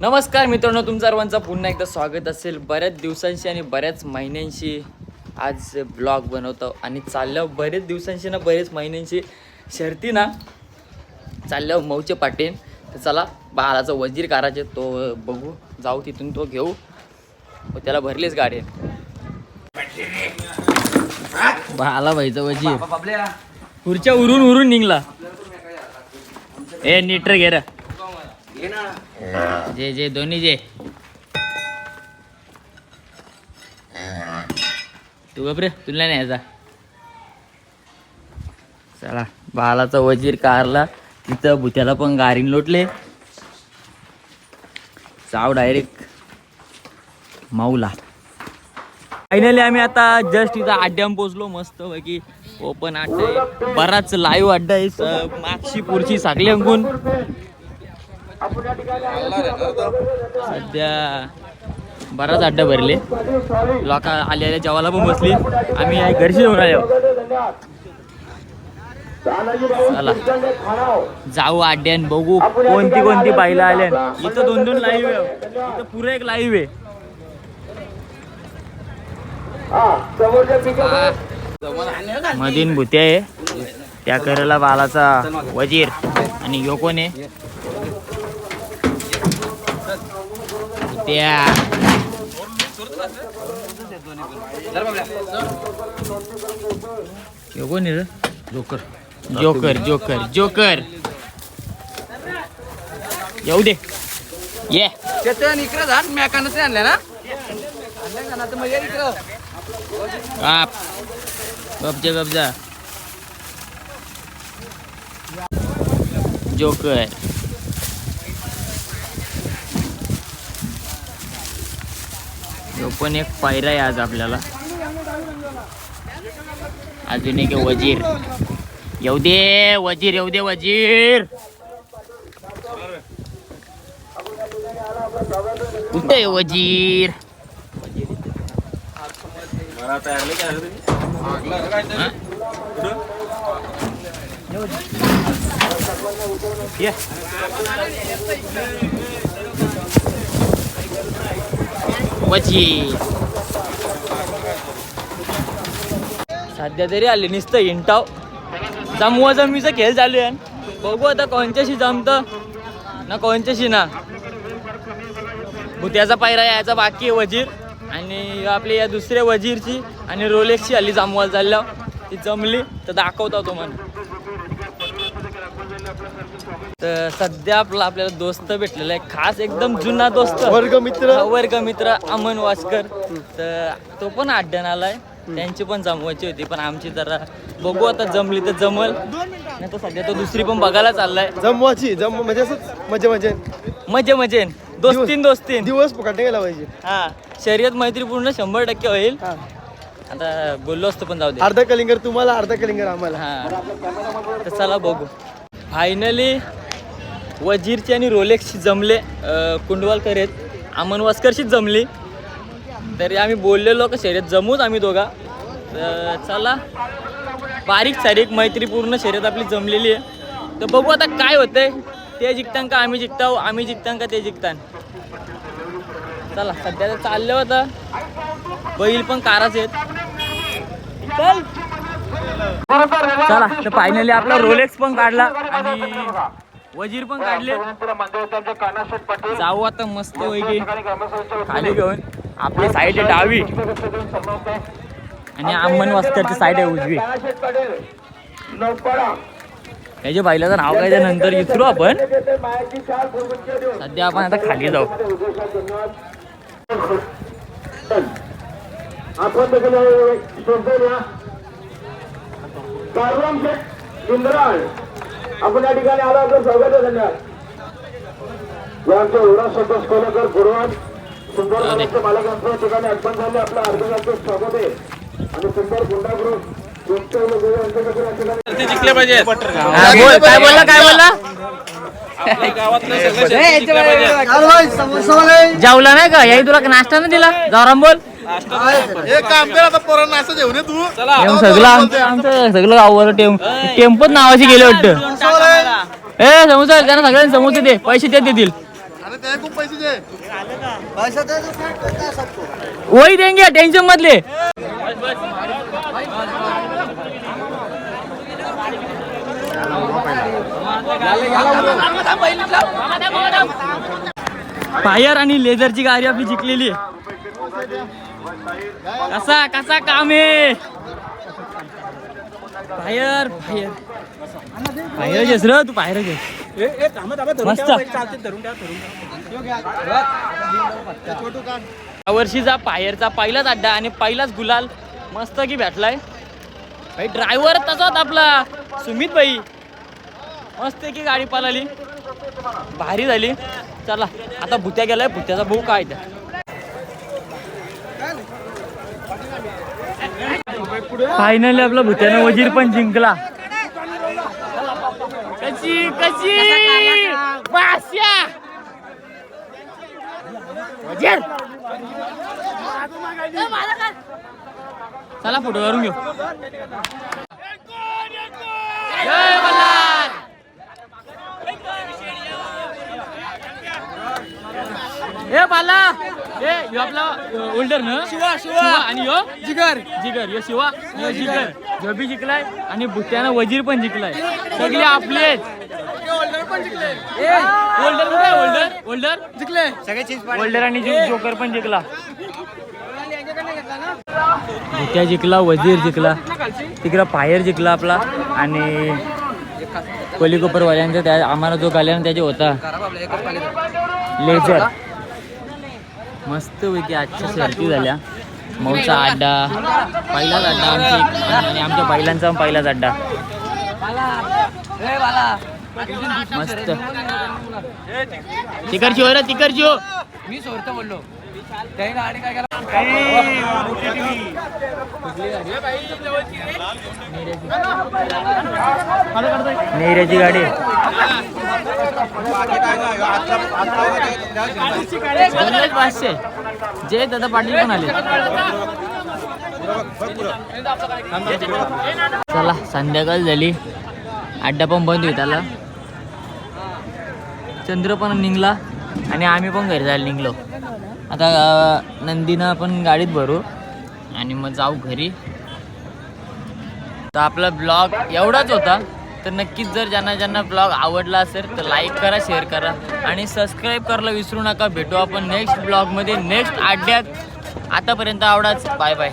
नमस्कार मित्रांनो तुमचं सर्वांचं पुन्हा एकदा स्वागत असेल. बऱ्याच दिवसांशी आणि बऱ्याच महिन्यांशी आज ब्लॉग बनवतो आणि चाललं बरेच दिवसांशी ना बरेच महिन्यांशी शर्ती ना. चाललं मऊचे पाटील. तर चला बाळाचा वजीर करायचे तो बघू. जाऊ तिथून तो घेऊ. त्याला भरलीच गाडी. बाळाला व्हायचं वजीर. खुर्च्या उरून उरून निघला. ए नीटर घे रे. जे जे दोन्ही जे. तू गपरे तुला नाही यायचा. चला बालाचा वजीर कारला तिथं भुत्याला पण गारीन लोटले. चाव डायरेक्ट माऊला. फायनली आम्ही आता जस्ट इथं अड्ड्याम पोचलो मस्त पैकी ओपन अड्डा आहे. बराच लाईव्ह अड्डा आहे मागशी पुढची सागली अंगून. सध्या बराच अड्डा भरले. लोक आलेल्या जेवायला पण बसली. आम्ही घरशी जाऊन आलो चला. जाऊ अड्ड्यान बघू कोणती कोणती बाईला आल्या इथं दोन दोन लाईव्ह आहे. इथं पुरं एक लाईव्ह आहे. मधीन भुत्या आहे. त्या करेला बालाचा वजीर. आणि यो कोण आहे? भुत्या यो कोण रे? जोकर. Joker joker joker. येऊ दे. ये. चेतन इकडे झाड मॅकानच आणल्या ना आणल्या का ना. तर मग ये इकडं आप गपजा गपजा जोकर. पण एक पायरा आहे आज आपल्याला अजून एक वजीर येऊ दे वजीर येऊ दे वजीर कुठे आहे वजीर? ये. वजीर सध्या तरी आले नुसतं इंटाव जमवा जमीचा खेळ चालू आहे. बघू आता कोणच्याशी जमतं. ना कोणच्याशी ना. भुत्याचा पायरा यायचा बाकी आहे वजीर. आणि आपली या दुसऱ्या वजीरची आणि रोलेक्सची हल्ली जमवाल झाल्या ती जमली तर दाखवता तो मला तर सध्या आपला आपल्याला दोस्त भेटलेला आहे. खास एकदम जुना दोस्त. वर्ग मित्र. वर्ग मित्र अमन वासकर. तर तो पण अड्ड्यान आलाय. त्यांची पण जमवायची होती पण आमची जरा बघू आता जमली तर जमल. नाही तर सध्या तो दुसरी पण बघायला चाललाय. जमवाची जम म्हणजे असंच मजा मजा. मजे मजेन दोस्तीन दोस्तीन. दिवस पकडणे गेला पाहिजे. हा शर्यत मैत्रीपूर्ण शंभर टक्के होईल. आता बोललो असतो पण जाऊ दे. अर्धा कलिंगर तुम्हाला अर्धा कलिंगर आम्हाला. हा. तर चला बघू. फायनली वजीरची आणि रोलेक्सची जमले कुंडवालकर आहेत. आमनवास्करशीच जमली. तरी आम्ही बोललेलो का शर्यत जमूच आम्ही दोघा. तर चला बारीक सारीक मैत्रीपूर्ण शर्यत आपली जमलेली आहे. तर बघू आता काय होतंय. ते जिंकतान का आम्ही जिंकताव आम्ही जिंकतान का ते जिंकतान. चला सध्या तर चाललं होतं बैल पण काराच आहेत. चल! चला तर फायनली आपला रोलेक्स पण काढला आणि वजीर पण काढले. जाऊ आता मस्त वैगी खाली घेऊन. आपली साईड आहे डावी. आणि अम्मन वास्करची साईड आहे उजवी. याच्या बाईलाचं नाव काय त्या नंतर विसरू आपण. सध्या आपण आता खाली जाऊ. आपण कारवाम शेठ इंद्राळ आपण या ठिकाणी आलो आपलं स्वागत आहे धन्यवाद. यांचे एवढा संतोष कोलेकर गुरुवार सुंदर या ठिकाणी अर्पण झाले आपलं अर्धगाचं स्वागत आहे. आणि सुंदर जिंकले पाहिजे. बोल काय बोलला काय बोलला? जेवला नाही का? याही तुला नाश्ता नाही दिला? जाराम बोल. टेम सगळं आमचं आमचं सगळं गावावर टेम टेम्पोच नावाची गेले वाटतं. ए समोसा त्यांना सगळ्यांना समोसे दे. पैसे ते देतील. वही देंगे टेंशन मत ले. फायर आणि लेझरची गाडी आपली जिंकलेली आहे. कसा कसा काम आहे? फायर फायर घेस र तू फायर घे. या वर्षीचा फायरचा पहिलाच अड्डा आणि पहिलाच गुलाल. मस्त की भेटलाय. भाई ड्रायव्हर तसाच आपला. सुमित भाई. मस्त की गाडी पळाली. भारी झाली. चला आता भुत्या गेलाय भुत्याचा भाऊ काय त्या? फायनली आपला भुत्यानं वजीर पण जिंकला. कशी कशी? बास्या. वजीर. चला फोटो काढून घेऊ ए बाला. ए यो आपला ओल्डर ना? शिवा शिवा. आणि यो? जिगर. जिगर. यो शिवा यो जिगर. जो बी जिंकलाय आणि भुत्यानं वजीर पण जिंकलाय. सगळे आपलेच. ओल्डर कुठे ओल्डर ओल्डर जिंकले. ओल्डर आणि जोकर पण जिंकला. भुत्या जिंकला वजीर जिंकला. तिकडं फायर जिंकला आपला. आणि कोलीकोपरवाल्यांचा त्या आम्हाला जो गाल्यानं त्याचे होता. लेझर मस्त पैकी आजच्या शर्ती झाल्या. मौचा अड्डा पहिलाच अड्डा आमची. आणि आमच्या बैलांचा पण पहिलाच अड्डा मस्त. तिकडची हो रे तिकडची. हो मी सोडतो बोललो त्याही गाडी. काय केला नेऱ्याची गाडी पाचशे जे दादा पाटील पण आले. चला संध्याकाळ झाली. अड्डा पण बंद होईल त्याला. चंद्र पण निघला आणि आम्ही पण घरी जायला निघलो. आता नंदीनं आपण गाडीत भरू आणि मग जाऊ घरी. तर आपला ब्लॉग एवढाच होता. तर नक्कीच जर ज्यांना ज्यांना ब्लॉग आवडला असेल तर लाईक करा शेअर करा आणि सबस्क्राईब करायला विसरू नका. भेटू आपण नेक्स्ट ब्लॉगमध्ये नेक्स्ट आड्यात आतापर्यंत आवडाच. Bye bye.